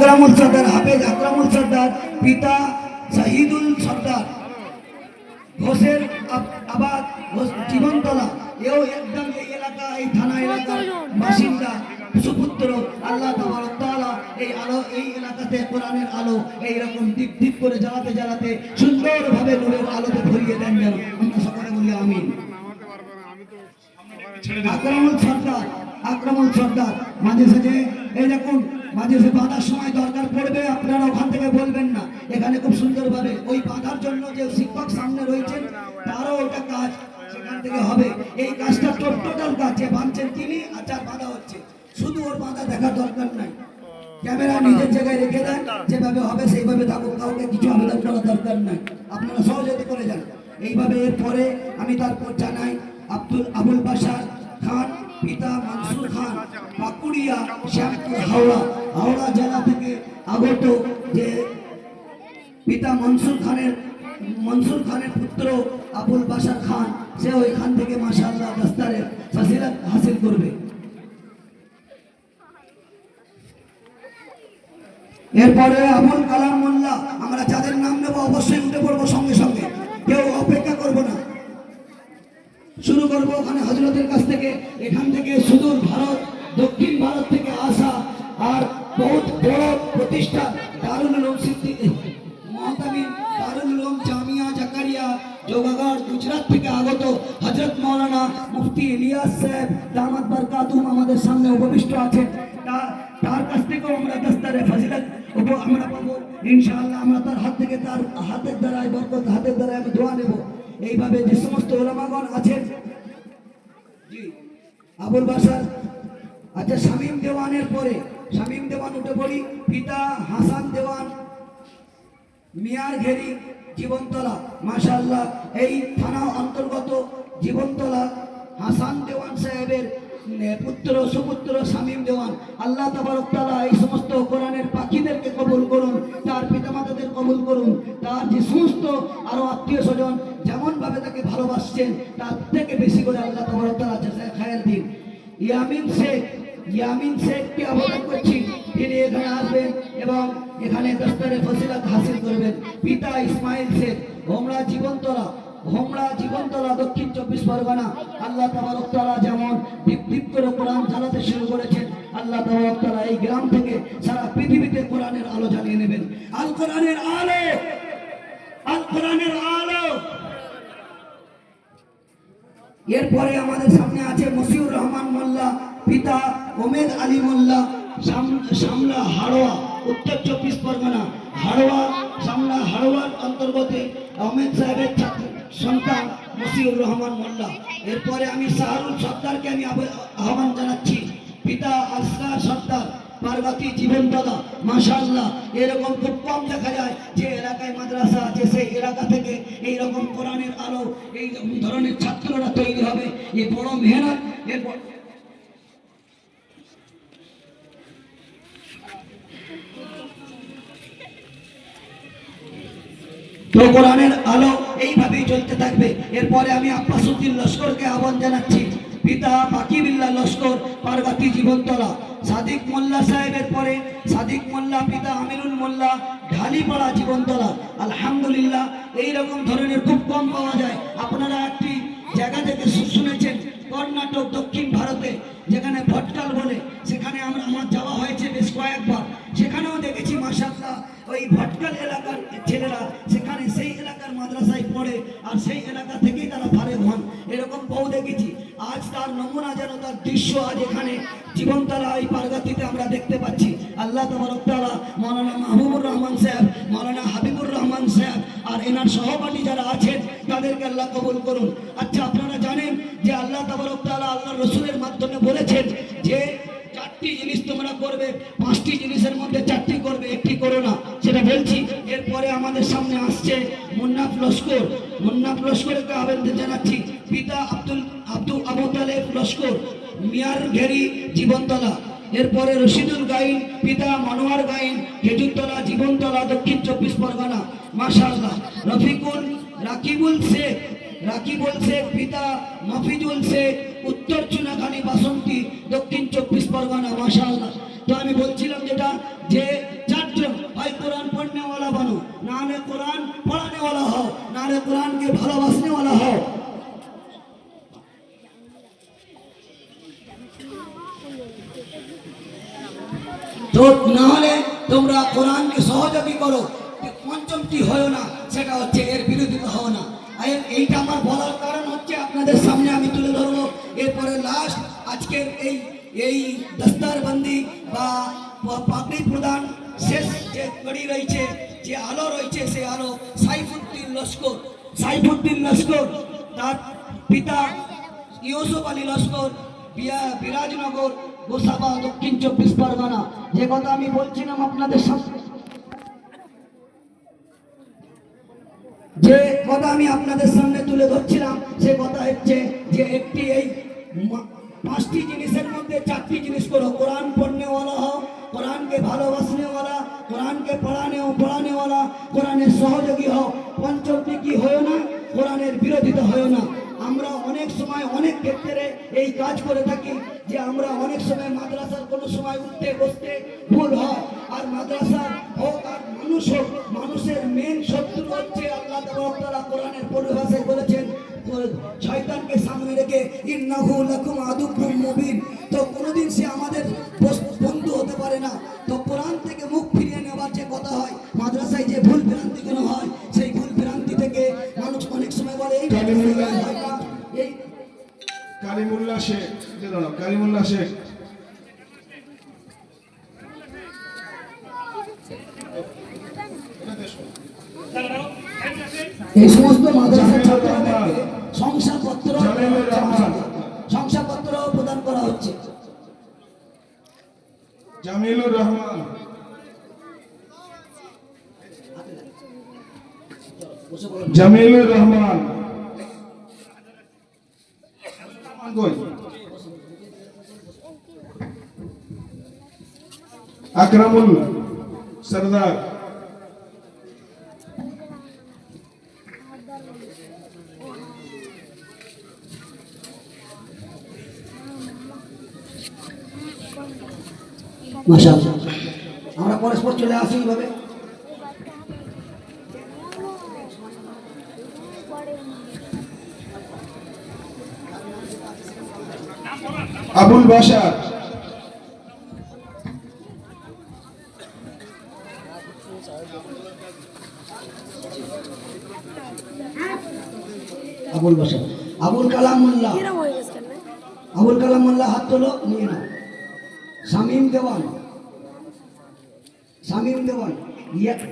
আকরামুল সর্দার, হাফেজ আকরামুল সর্দার, পিতা শাহিদুল সর্দার। ঘোষের আবাদ জীবনতলা। এও একদম এই এলাকা, এই থানা এলাকার বাসিন্দা, সুপুত্র, আল্লাহ এই আলো, এই এলাকাতে কোরআনের আলো এই রকম দীপ দীপ করে জ্বালাতে জ্বালাতে সুন্দরভাবে নূরের আলোতে ভরিয়ে দেন যেন। আমরা সকলে বলি আমিন। আক্রমণ সর্দার আক্রমণ সর্দার, মাঝে সাঝে এই মাঝে সাঝে বাঁধার সময় দরকার পড়বে, আপনারা ওখান থেকে বলবেন না। এখানে খুব সুন্দরভাবে ওই বাঁধার জন্য যে শিক্ষক সামনে রয়েছেন, তারও ওটা কাজ সেখান থেকে হবে। এই কাজটা টোটাল কাজ, যে বাঁধছেন তিনি আর যার বাঁধা হচ্ছে। শুধু ওর বাঁধা দেখার দরকার নাই। ক্যামেরা নিজের জায়গায় রেখে দেন, যেভাবে হবে সেইভাবে থাকুক, কাউকে কিছু আবেদন করার দরকার নাই। আপনারা সহযোগিতা করে যান। এইভাবে এরপরে আমি তারপর জানাই, আব্দুল, আবুল বাসার খান, পিতা মানসুর খান পাকুড়িয়া শ্যামপুর, হাওড়া। হাওড়া জেলা থেকে আগত যে পিতা মনসুর খানের মনসুর খানের পুত্র আবুল বাসার খান সে ওইখান থেকে মাশাআল্লাহ দস্তারে ফাজিলাত হাসিল করবে। এরপরে আবুল কালাম মোল্লা, আমরা যাদের নাম নেব অবশ্যই উঠে পড়ব সঙ্গে সঙ্গে, কেউ অপেক্ষা করব না। শুরু করব ওখানে হজরতের কাছ থেকে, এখান থেকে সুদূর ভারত, দক্ষিণ ভারত থেকে বহুত বড় প্রতিষ্ঠা দারুল ইনশাআল্লাহ আমরা তার হাত থেকে তার হাতের দ্বারাই হাতের দ্বারাই আমি দোয়া নেব এইভাবে যে সমস্ত ওলামাগণ আছেন আবুল বাসার আচ্ছা শামীম দেওয়ানের পরে শামীম দেওয়ান উঠে পড়ি, পিতা হাসান দেওয়ান, মিয়ার ঘেরি, জীবনতলা। মাশাআল্লাহ, এই থানা অন্তর্গত জীবনতলা। হাসান দেওয়ান সাহেবের পুত্র, সুপুত্র শামীম দেওয়ান। আল্লাহ তাবারকতালা এই সমস্ত কোরআনের পাখিদেরকে কবুল করুন, তার পিতামাতাদের কবুল করুন, তার যে সমস্ত আরও আত্মীয় স্বজন যেমনভাবে তাকে ভালোবাসছেন, তার থেকে বেশি করে আল্লাহ তাবারক তাআলা জাযায় দিন। ইয়ামিন শেখ ইয়ামিন শেখকে আবেদন করছি। তিনি এখানে আসবেন এবং এখানে দস্তারে ফজিলত হাসিল করবেন। পিতা ইসমাইল শেখ, হোমরা জীবনতলা হোমরা জীবনতলা দক্ষিণ চব্বিশ পরগনা। আল্লাহ তাবারক তাআলা যেমন দীপ দীপ করে কোরআন চালাতে শুরু করেছেন, আল্লাহ তাবারক তাআলা এই গ্রাম থেকে সারা পৃথিবীতে কোরআনের আলো জ্বালিয়ে নেবেন। আল কোরআনের আলো! আল কোরআনের আলো! এরপরে আমাদের সামনে আছে মসিউর রহমান মোল্লা। পিতা ওমেদ আলী মোল্লা সামলা হাড়োয়া উত্তর চব্বিশ পরগনা হাড়োয়া সামলা হাড়োয়ার অন্তর্গত আহমেদ সাহেবের ছাত্র, সন্তান মসিউর রহমান মোল্লা। এরপরে আমি শাহরুল সর্দারকে আমি আহ্বান জানাচ্ছি। পিতা আসগার সর্দার, পার্বতী জীবনদাদা, মাশাআল্লাহ, এরকম খুব কম দেখা যায় যে এলাকায় মাদ্রাসা আছে, সেই এলাকা থেকে এই রকম কোরআনের আলো, এই ধরনের ছাত্ররা তৈরি হবে। এই বড় মেহনত, এরপর তো কোরআনের আলো এইভাবেই চলতে থাকবে। এরপরে আমি আব্বাসুদ্দিন লস্করকে আহ্বান জানাচ্ছি। পিতা বাকিবিল্লা লস্কর, পার্বতী জীবনতলা। সাদিক মোল্লা সাহেবের পরে সাদিক মোল্লা, পিতা আমিরুল মোল্লা, ঢালিপাড়া জীবনতলা। আলহামদুলিল্লাহ এই রকম ধরনের খুব কম পাওয়া যায়। আপনারা একটি জায়গা থেকে শুনেছেন, কর্ণাটক দক্ষিণ ভারতে, যেখানে ভটকাল বলে। সেখানে আমরা আমার যাওয়া হয়েছে বেশ কয়েকবার। ওই ভটকাল এলাকার ছেলেরা সেখানে সেই এলাকার মাদ্রাসায় পড়ে আর সেই এলাকা থেকেই তারা ফারেক হন এরকম বহু দেখেছি। আজ তার নমুনা যেন তার দৃশ্য আজ এখানে জীবনতলা এই পারগাতিতে আমরা দেখতে পাচ্ছি। আল্লাহ তাআলা মৌলানা মাহবুবুর রহমান সাহেব মৌলানা হাবিবুর রহমান সাহেব আর এনার সহপাঠী যারা আছেন, তাদেরকে আল্লাহ কবুল করুন। আচ্ছা আপনারা জানেন যে আল্লাহ তাআলা আল্লাহ রসুলের মাধ্যমে বলেছেন যে চারটি জিনিস তোমরা করবে, পাঁচটি জিনিসের মধ্যে চারটি করবে। সেটা বলছি, এরপরে আমাদের সামনে আসছে মুন্নাফ লস্কর। মুন্নাফ লস্করকে আবেদন জানাচ্ছি, পিতা আব্দুল আব্দুল আবু তালেব লস্কর, মিয়ার ঘেরি জীবনতলা। এরপরে রশিদুল গাইন, পিতা মনোয়ার গাইন, খেজুরতলা জীবনতলা, দক্ষিণ চব্বিশ পরগনা। মাশাআল্লাহ। রফিকুল, রাকিবুল শেখ রাকিবুল শেখ, পিতা মফিজুল শেখ, উত্তর চুনাখানি বাসন্তী, দক্ষিণ চব্বিশ পরগনা। মাশাআল্লাহ। তো আমি বলছিলাম যেটা, যে भाई कुरान पढ़ने वाला बनो नारे कुरान पढ़ाने वाला हो नारे कुरान के भलाबासने वाला हो না হলে তোমরা কোরআনকে সহযোগী করো পঞ্চমটি হয়েও না সেটা হচ্ছে এর বিরোধিতা হও না এইটা আমার বলার কারণ হচ্ছে আপনাদের সামনে আমি তুলে ধরবো এরপরে লাস্ট আজকের এই এই দস্তারবন্দি বা পাগড়ি প্রদান শেষ যে কড়ি রয়েছে যে আলো রয়েছে সেই আলো সাইফুদ্দিন লস্কর। সাইফুদ্দিন লস্কর, তার পিতা ইউসুফ আলী লস্কর, বিয়া- বিরাজনগর, গোসাবা দক্ষিণ চব্বিশ পরগনা। যে কথা আমি বলছিলাম আপনাদের সামনে। যে কথা আমি আপনাদের সামনে তুলে ধরছিলাম, সে কথা হচ্ছে যে একটি এই পাঁচটি জিনিসের মধ্যে চারটি জিনিস করো কোরআন পড়নেওয়ালা পড়ানেওয়ালা কোরআনের সহযোগী হও। পঞ্চমটি কি হয় না? কোরআনের বিরোধিতা হয় না। আমরা অনেক সময় অনেক ক্ষেত্রে এই কাজ করে থাকি যে আমরা অনেক সময় মাদ্রাসার কোনো সময় উঠতে, বসতে ভুল হয়। আর মাদ্রাসা হোক আর মানুষ হোক, মানুষের মেন শত্রু হচ্ছে আল্লাহ তাআলা কোরআনের পরিভাষায় বলেছেন, শয়তানকে সামনে রেখে ইন্নাহু লাকুম আদুকুম মুবিন। তো কালিমুল্লাহ। শেখ যে দাঁড়াও কালিমুল্লাহ শেখ। এই সমস্ত মাদ্রাসা ছাত্রদেরকে শংসাপত্র রহমান। শংসাপত্র প্রদান করা হচ্ছে। জামিলুর রহমান। জামিলুর রহমান। কই? আকরামুল সরদার। আমরা পরস্পর চলে আসি এইভাবে। আবুল বাশার। আবুল বাসার আবুল কালাম মোল্লা। আবুল কালাম মোল্লা হাত তোলো নিয়ে নাও। শামীম দেওয়ান। শামীম দেওয়ান। ইয়া